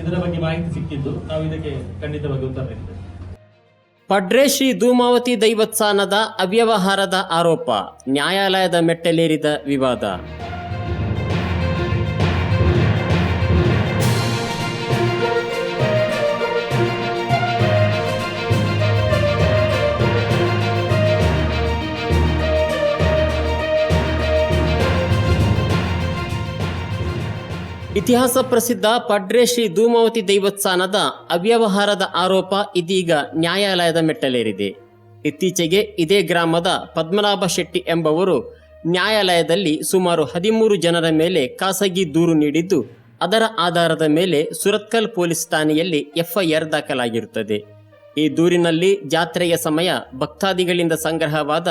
ಇದರ ಬಗ್ಗೆ ಮಾಹಿತಿ ಸಿಕ್ಕಿದ್ದು ನಾವು ಇದಕ್ಕೆ ಖಂಡಿತವಾಗಿ ಉತ್ತರ ನೀಡ್ತೇವೆ ಪಡ್ರೆ ಶ್ರೀ ಧೂಮಾವತಿ ದೈವತ್ಸಾನದ ಅವ್ಯವಹಾರದ ಆರೋಪ, ನ್ಯಾಯಾಲಯದ ಮೆಟ್ಟಲೇರಿದ ವಿವಾದ. ಇತಿಹಾಸ ಪ್ರಸಿದ್ಧ ಪಡ್ರೆ ಶ್ರೀ ಧೂಮಾವತಿ ದೈವತ್ಸಾನದ ಅವ್ಯವಹಾರದ ಆರೋಪ ಇದೀಗ ನ್ಯಾಯಾಲಯದ ಮೆಟ್ಟಲೇರಿದೆ. ಇತ್ತೀಚೆಗೆ ಇದೇ ಗ್ರಾಮದ ಪದ್ಮನಾಭ ಶೆಟ್ಟಿ ಎಂಬವರು ನ್ಯಾಯಾಲಯದಲ್ಲಿ ಸುಮಾರು ಹದಿಮೂರು ಜನರ ಮೇಲೆ ಖಾಸಗಿ ದೂರು ನೀಡಿದ್ದು, ಅದರ ಆಧಾರದ ಮೇಲೆ ಸುರತ್ಕಲ್ ಪೊಲೀಸ್ ಠಾಣೆಯಲ್ಲಿ ಎಫ್ಐಆರ್ ದಾಖಲಾಗಿರುತ್ತದೆ. ಈ ದೂರಿನಲ್ಲಿ ಜಾತ್ರೆಯ ಸಮಯ ಭಕ್ತಾದಿಗಳಿಂದ ಸಂಗ್ರಹವಾದ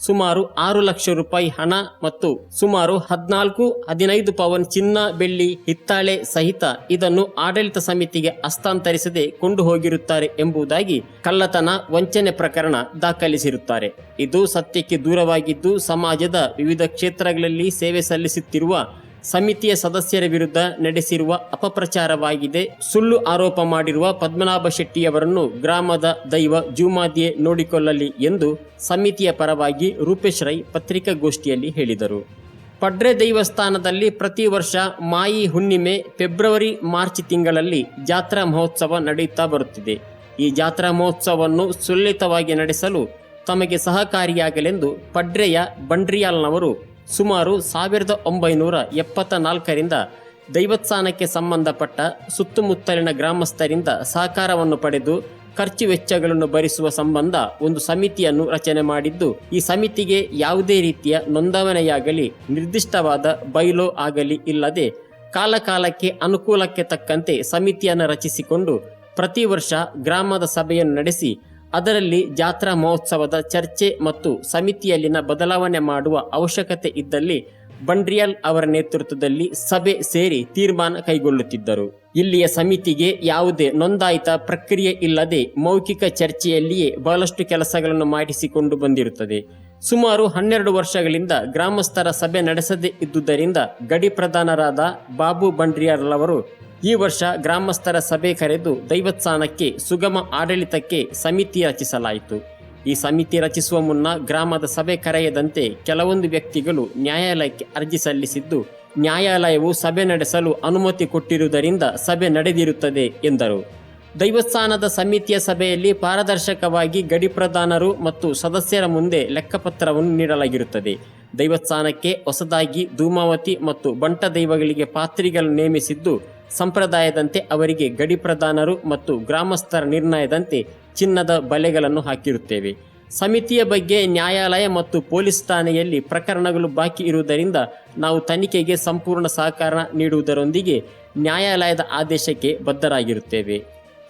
ಸುಮಾರು ಆರು ಲಕ್ಷ ರೂಪಾಯಿ ಹಣ ಮತ್ತು ಸುಮಾರು ಹದಿನಾಲ್ಕು ಹದಿನೈದು ಪವನ್ ಚಿನ್ನ ಬೆಳ್ಳಿ ಹಿತ್ತಾಳೆ ಸಹಿತ ಇದನ್ನು ಆಡಳಿತ ಸಮಿತಿಗೆ ಹಸ್ತಾಂತರಿಸದೆ ಕೊಂಡು ಹೋಗಿರುತ್ತಾರೆ ಎಂಬುದಾಗಿ ಕಳ್ಳತನ ವಂಚನೆ ಪ್ರಕರಣ ದಾಖಲಿಸಿರುತ್ತಾರೆ. ಇದು ಸತ್ಯಕ್ಕೆ ದೂರವಾಗಿದ್ದು ಸಮಾಜದ ವಿವಿಧ ಕ್ಷೇತ್ರಗಳಲ್ಲಿ ಸೇವೆ ಸಲ್ಲಿಸುತ್ತಿರುವ ಸಮಿತಿಯ ಸದಸ್ಯರ ವಿರುದ್ಧ ನಡೆಸಿರುವ ಅಪಪ್ರಚಾರವಾಗಿದೆ. ಸುಳ್ಳು ಆರೋಪ ಮಾಡಿರುವ ಪದ್ಮನಾಭ ಶೆಟ್ಟಿಯವರನ್ನು ಗ್ರಾಮದ ದೈವ ಜೂಮಾದಿಯೆ ನೋಡಿಕೊಳ್ಳಲಿ ಎಂದು ಸಮಿತಿಯ ಪರವಾಗಿ ರೂಪೇಶ್ ರೈ ಪತ್ರಿಕಾಗೋಷ್ಠಿಯಲ್ಲಿ ಹೇಳಿದರು. ಪಡ್ರೆ ದೈವಸ್ಥಾನದಲ್ಲಿ ಪ್ರತಿ ವರ್ಷ ಮಾಯಿ ಹುಣ್ಣಿಮೆ ಫೆಬ್ರವರಿ ಮಾರ್ಚ್ ತಿಂಗಳಲ್ಲಿ ಜಾತ್ರಾ ಮಹೋತ್ಸವ ನಡೆಯುತ್ತಾ ಬರುತ್ತಿದೆ. ಈ ಜಾತ್ರಾ ಮಹೋತ್ಸವವನ್ನು ಸುಲಲಿತವಾಗಿ ನಡೆಸಲು ತಮಗೆ ಸಹಕಾರಿಯಾಗಲೆಂದು ಪಡ್ರೆಯ ಬಂಡ್ರಿಯಾಲ್ನವರು ಸುಮಾರು ಸಾವಿರದ ಒಂಬೈನೂರ ಎಪ್ಪತ್ತ ನಾಲ್ಕರಿಂದ ದೈವತ್ಸಾನಕ್ಕೆ ಸಂಬಂಧಪಟ್ಟ ಸುತ್ತಮುತ್ತಲಿನ ಗ್ರಾಮಸ್ಥರಿಂದ ಸಹಕಾರವನ್ನು ಪಡೆದು ಖರ್ಚು ವೆಚ್ಚಗಳನ್ನು ಭರಿಸುವ ಸಂಬಂಧ ಒಂದು ಸಮಿತಿಯನ್ನು ರಚನೆ ಮಾಡಿದ್ದು, ಈ ಸಮಿತಿಗೆ ಯಾವುದೇ ರೀತಿಯ ನೋಂದಾವಣೆಯಾಗಲಿ, ನಿರ್ದಿಷ್ಟವಾದ ಬೈಲೋ ಆಗಲಿ ಇಲ್ಲದೆ ಕಾಲಕಾಲಕ್ಕೆ ಅನುಕೂಲಕ್ಕೆ ತಕ್ಕಂತೆ ಸಮಿತಿಯನ್ನು ರಚಿಸಿಕೊಂಡು ಪ್ರತಿ ವರ್ಷ ಗ್ರಾಮದ ಸಭೆಯನ್ನು ನಡೆಸಿ ಅದರಲ್ಲಿ ಜಾತ್ರಾ ಮಹೋತ್ಸವದ ಚರ್ಚೆ ಮತ್ತು ಸಮಿತಿಯಲ್ಲಿನ ಬದಲಾವಣೆ ಮಾಡುವ ಅವಶ್ಯಕತೆ ಇದ್ದಲ್ಲಿ ಬಂಡ್ರಿಯಾಲ್ ಅವರ ನೇತೃತ್ವದಲ್ಲಿ ಸಭೆ ಸೇರಿ ತೀರ್ಮಾನ ಕೈಗೊಳ್ಳುತ್ತಿದ್ದರು. ಇಲ್ಲಿಯ ಸಮಿತಿಗೆ ಯಾವುದೇ ನೋಂದಾಯಿತ ಪ್ರಕ್ರಿಯೆ ಇಲ್ಲದೆ ಮೌಖಿಕ ಚರ್ಚೆಯಲ್ಲಿಯೇ ಬಹಳಷ್ಟು ಕೆಲಸಗಳನ್ನು ಮಾಡಿಸಿಕೊಂಡು ಬಂದಿರುತ್ತದೆ. ಸುಮಾರು ಹನ್ನೆರಡು ವರ್ಷಗಳಿಂದ ಗ್ರಾಮಸ್ಥರ ಸಭೆ ನಡೆಸದೇ ಇದ್ದುದರಿಂದ ಗಡಿ ಪ್ರಧಾನರಾದ ಬಾಬು ಬಂಡ್ರಿಯಾಲ್ ಅವರು ಈ ವರ್ಷ ಗ್ರಾಮಸ್ಥರ ಸಭೆ ಕರೆದು ದೈವತ್ಸಾನಕ್ಕೆ ಸುಗಮ ಆಡಳಿತಕ್ಕೆ ಸಮಿತಿ ರಚಿಸಲಾಯಿತು. ಈ ಸಮಿತಿ ರಚಿಸುವ ಮುನ್ನ ಗ್ರಾಮದ ಸಭೆ ಕರೆಯದಂತೆ ಕೆಲವೊಂದು ವ್ಯಕ್ತಿಗಳು ನ್ಯಾಯಾಲಯಕ್ಕೆ ಅರ್ಜಿ ಸಲ್ಲಿಸಿದ್ದು, ನ್ಯಾಯಾಲಯವು ಸಭೆ ನಡೆಸಲು ಅನುಮತಿ ಕೊಟ್ಟಿರುವುದರಿಂದ ಸಭೆ ನಡೆದಿರುತ್ತದೆ ಎಂದರು. ದೈವಸ್ಥಾನದ ಸಮಿತಿಯ ಸಭೆಯಲ್ಲಿ ಪಾರದರ್ಶಕವಾಗಿ ಗಡಿ ಪ್ರಧಾನರು ಮತ್ತು ಸದಸ್ಯರ ಮುಂದೆ ಲೆಕ್ಕಪತ್ರವನ್ನು ನೀಡಲಾಗಿರುತ್ತದೆ. ದೈವಸ್ಥಾನಕ್ಕೆ ಹೊಸದಾಗಿ ಧೂಮಾವತಿ ಮತ್ತು ಬಂಟ ದೈವಗಳಿಗೆ ಪಾತ್ರಿಗಳನ್ನು ನೇಮಿಸಿದ್ದು ಸಂಪ್ರದಾಯದಂತೆ ಅವರಿಗೆ ಗಡಿ ಪ್ರಧಾನರು ಮತ್ತು ಗ್ರಾಮಸ್ಥರ ನಿರ್ಣಯದಂತೆ ಚಿನ್ನದ ಬಲೆಗಳನ್ನು ಹಾಕಿರುತ್ತೇವೆ. ಸಮಿತಿಯ ಬಗ್ಗೆ ನ್ಯಾಯಾಲಯ ಮತ್ತು ಪೊಲೀಸ್ ಠಾಣೆಯಲ್ಲಿ ಪ್ರಕರಣಗಳು ಬಾಕಿ ಇರುವುದರಿಂದ ನಾವು ತನಿಖೆಗೆ ಸಂಪೂರ್ಣ ಸಹಕಾರ ನೀಡುವುದರೊಂದಿಗೆ ನ್ಯಾಯಾಲಯದ ಆದೇಶಕ್ಕೆ ಬದ್ಧರಾಗಿರುತ್ತೇವೆ.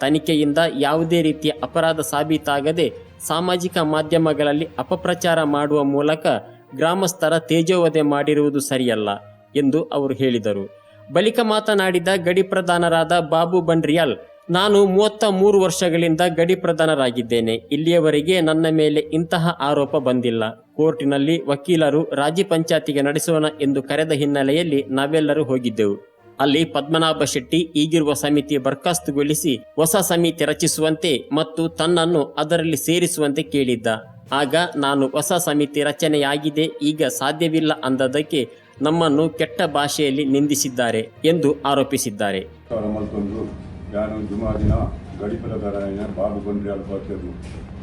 ತನಿಖೆಯಿಂದ ಯಾವುದೇ ರೀತಿಯ ಅಪರಾಧ ಸಾಬೀತಾಗದೆ ಸಾಮಾಜಿಕ ಮಾಧ್ಯಮಗಳಲ್ಲಿ ಅಪಪ್ರಚಾರ ಮಾಡುವ ಮೂಲಕ ಗ್ರಾಮಸ್ಥರ ತೇಜೋವಧೆ ಮಾಡಿರುವುದು ಸರಿಯಲ್ಲ ಎಂದು ಅವರು ಹೇಳಿದರು. ಬಳಿಕ ಮಾತನಾಡಿದ ಗಡಿ ಪ್ರಧಾನರಾದ ಬಾಬು ಬಂಡ್ರಿಯಾಲ್, ನಾನು ಮೂವತ್ತ ಮೂರು ವರ್ಷಗಳಿಂದ ಗಡಿ ಪ್ರಧಾನರಾಗಿದ್ದೇನೆ. ಇಲ್ಲಿಯವರೆಗೆ ನನ್ನ ಮೇಲೆ ಇಂತಹ ಆರೋಪ ಬಂದಿಲ್ಲ. ಕೋರ್ಟಿನಲ್ಲಿ ವಕೀಲರು ರಾಜ್ಯ ಪಂಚಾಯತಿಗೆ ನಡೆಸೋಣ ಎಂದು ಕರೆದ ಹಿನ್ನೆಲೆಯಲ್ಲಿ ನಾವೆಲ್ಲರೂ ಹೋಗಿದ್ದೆವು. ಅಲ್ಲಿ ಪದ್ಮನಾಭ ಶೆಟ್ಟಿ ಈಗಿರುವ ಸಮಿತಿ ಬರ್ಖಾಸ್ತುಗೊಳಿಸಿ ಹೊಸ ಸಮಿತಿ ರಚಿಸುವಂತೆ ಮತ್ತು ತನ್ನನ್ನು ಅದರಲ್ಲಿ ಸೇರಿಸುವಂತೆ ಕೇಳಿದ್ದ. ಆಗ ನಾನು ಹೊಸ ಸಮಿತಿ ರಚನೆಯಾಗಿದೆ, ಈಗ ಸಾಧ್ಯವಿಲ್ಲ ಅಂದದಕ್ಕೆ ನಮ್ಮನ್ನು ಕೆಟ್ಟ ಭಾಷೆಯಲ್ಲಿ ನಿಂದಿಸಿದ್ದಾರೆ ಎಂದು ಆರೋಪಿಸಿದ್ದಾರೆ. ಯಾನು ಜುಮಾದಿನ ಗಡಿ ಪ್ರಧಾನ ಬಾಬು ಬಂದ್ರಿ ಅಲ್ಪಾಚರು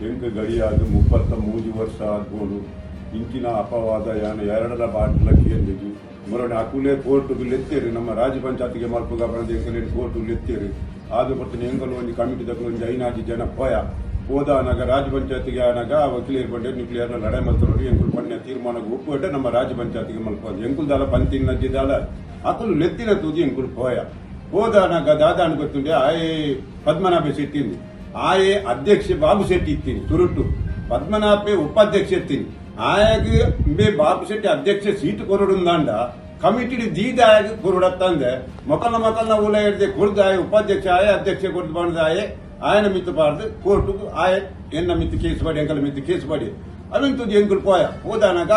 ಎಂಕ ಗಡಿಯಾದ ಮುಪ್ಪತ್ತ ಮೂರು ವರ್ಷ ಆದ್ಬೋದು ಇಂಚಿನ ಅಪವಾದ ಯಾನು ಎರಡರ ಬಾಟ್ಲ ಕೇಂದ್ರಿದ್ದು ಮೊರಡೆ ಅಕುಲೆ ಬಿಲ್ ಲೆತ್ತೇರಿ ನಮ್ಮ ರಾಜ್ಯ ಪಂಚಾಯತ್ಗೆ ಮಲ್ಪುಗ ಬಂದ ಎಂಕಲೇನು ಬಿಲ್ ಲೆತ್ತೇರಿ ಆದ ಬರ್ತೀನಿ ಎಂಗಲು ಒಂದು ಕಮಿಟಿ ತಗೊಂಡು ಐನಾಜಿ ಜನ ಹೋದಾನಾಗ ರಾಜ್ಯ ಪಂಚಾಯತಿಗೆ ಆನಾಗ ವಕೀಲರು ಬಂಡೆ ನ್ಯೂಕ್ಲಿಯರ್ನ ಲಡೆ ಮಲ್ತರು ಎಂಕುಲ್ ಪಣ್ಯ ತೀರ್ಮಾನಕ್ಕೆ ಒಪ್ಪುವಟ್ಟೆ ನಮ್ಮ ರಾಜ್ಯ ಪಂಚಾಯತಿಗೆ ಮಲ್ಪೋದು ಎಂಕುಲ್ ದಾಲ ಪಂತಿನ ನಜ್ಜಿದಾಲ ಅಕುಲು ನೆತ್ತಿನ ತೂಜಿ ಎಂಕುಲ್ ಪೋಯ. ಹೋದಾನಾಗ ದಾದಾನ್ ಗೊತ್ತುಂಡೆ ಆಯೇ ಪದ್ಮನಾಭ ಶೆಟ್ಟಿಂದು ಆಯೇ ಅಧ್ಯಕ್ಷ ಬಾಬು ಶೆಟ್ಟಿ ಇತ್ತೀನಿ ತುರುಟು ಪದ್ಮನಾಭೆ ಉಪಾಧ್ಯಕ್ಷ ಇತ್ತೀನಿ. ಆಯಾಗಿ ಬೇ ಬಾಬು ಶೆಟ್ಟಿ ಅಧ್ಯಕ್ಷ ಸೀಟ್ ಕೊರಡುಂದಾಂಡ ಕಮಿಟಿ ದೀದ ಆಗಿ ಕೊರಡತ್ತಂದೆ. ಮೊಕಲ್ನ ಮೊಕಲ್ನ ಉಲ ಹಿಡ್ದೆ ಕುಡ್ದು ಆಯ ಉಪಾಧ್ಯಕ್ಷ, ಆಯ ಅಧ್ಯಕ್ಷ ಕೊಡ್ದು ಬಂದ ಮಿತ್ತು కోర్టుకు ಕೋರ್ಟು ಆಯ, ಎನ್ನ ಮಿತ್ ಕೇಸ್ ಬಡಿ ಎಂಕಲ ಮಿತ್ತು ಕೇಸ್ ಬಡಿ ಅವಿನ್ ತುದಿ ಎಂಕುಲ್ ಪೋಯ ಹೋದಾನಾಗ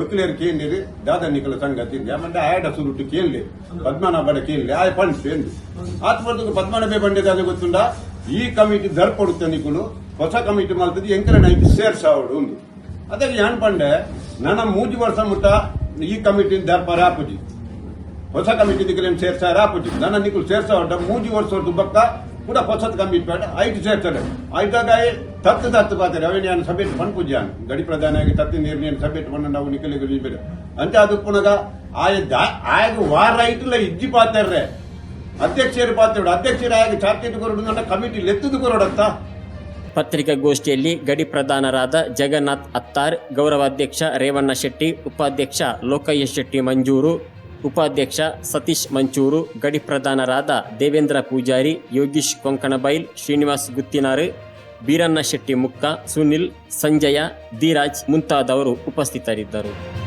ಒಕ್ಕಲೇರು ಕೇಂದ್ರಿ ದಾದ ನಿಕಲ ಸಂಗತಿ ಆಮೇಲೆ ಆಯಡ ಸುರುಟ್ಟು ಕೇಳಲಿ ಪದ್ಮನಾಭಡ ಕೇಳಲಿ, ಆಯ ಪಂಚ್ ಎಂದು. ಆತ್ ಬರ್ದು ಪದ್ಮನಾಭ ಬಂಡೆ ದಾದ ಗೊತ್ತುಂಡ? ಈ ಕಮಿಟಿ ದರ್ ಕೊಡುತ್ತೆ ನಿಕುಲು, ಹೊಸ ಕಮಿಟಿ ಮಾಡ್ತದೆ ಎಂಕಲ ನೈಟ್ ಸೇರ್ಸಾವಡು ಒಂದು ಅದಕ್ಕೆ ಯಾನ್ ಪಂಡೆ? ನನ್ನ ಮೂಜಿ ವರ್ಷ ಮುಟ್ಟ ಈ ಕಮಿಟಿ ದರ್ಪ ರಾಪುಜಿ. ಹೊಸ ಕಮಿಟಿ ದಿಕ್ಕಲೇನು ಸೇರ್ಸಾರ ರಾಪುಜಿ. ನನ್ನ ನಿಕುಲು ಸೇರ್ಸಾವಡ್ಡ ಮೂಜಿ ವರ್ಷ ಬಕ್ಕ ಕೂಡ ಹೊಸತ್ ಕಮಿಟಿ ಬೇಡ ಐದು ಸೇರ್ತಾರೆ ಐದಾಗ ತತ್ತು ತತ್ ಪಾತಾರೆ ಅವೇ ನಾನು ಸಭೆಟ್ ಪಣ್ ಪೂಜ್ಯಾನ್ ಗಡಿ ಪ್ರಧಾನ ತತ್ತಿ ನಿರ್ಣಯ ಸಭೆಟ್ ಪಣ್ಣ ನಾವು ನಿಖಲಿಗೆ ಬೇಡ ಅಂತ ಅದು ಪುನಗ ಆಯ ದಾ- ಆಯಗ ವಾರ ಐಟ್ಲ ಇಜ್ಜಿ ಪಾತಾರ್ರೆ ಅಧ್ಯಕ್ಷರು ಪಾತ್ರ ಅಧ್ಯಕ್ಷರು ಆಗಿ ಚಾರ್ಟೆಟ್ ಕೊರಡು ನನ್ನ ಕಮಿಟಿ ಲೆತ್ತದು ಕೊರಡತ್ತ ಪತ್ರಿಕಾಗೋಷ್ಠಿಯಲ್ಲಿ ಗಡಿ ಪ್ರಧಾನರಾದ ಜಗನ್ನಾಥ್ ಅತ್ತಾರ್, ಗೌರವಾಧ್ಯಕ್ಷ ರೇವಣ್ಣ ಶೆಟ್ಟಿ, ಉಪಾಧ್ಯಕ್ಷ ಲೋಕಯ್ಯ ಶೆಟ್ಟಿ ಮಂಜೂರು ಉಪಾಧ್ಯಕ್ಷ ಸತೀಶ್ ಮಂಚೂರು, ಗಡಿ ಪ್ರಧಾನರಾದ ದೇವೇಂದ್ರ ಪೂಜಾರಿ, ಯೋಗೀಶ್ ಕೊಂಕಣಬೈಲ್, ಶ್ರೀನಿವಾಸ್ ಗುತ್ತಿನಾರ್ ಬೀರಣ್ಣ ಶೆಟ್ಟಿ ಮುಕ್ಕ ಸುನಿಲ್, ಸಂಜಯ, ಧೀರಾಜ್ ಮುಂತಾದವರು ಉಪಸ್ಥಿತರಿದ್ದರು.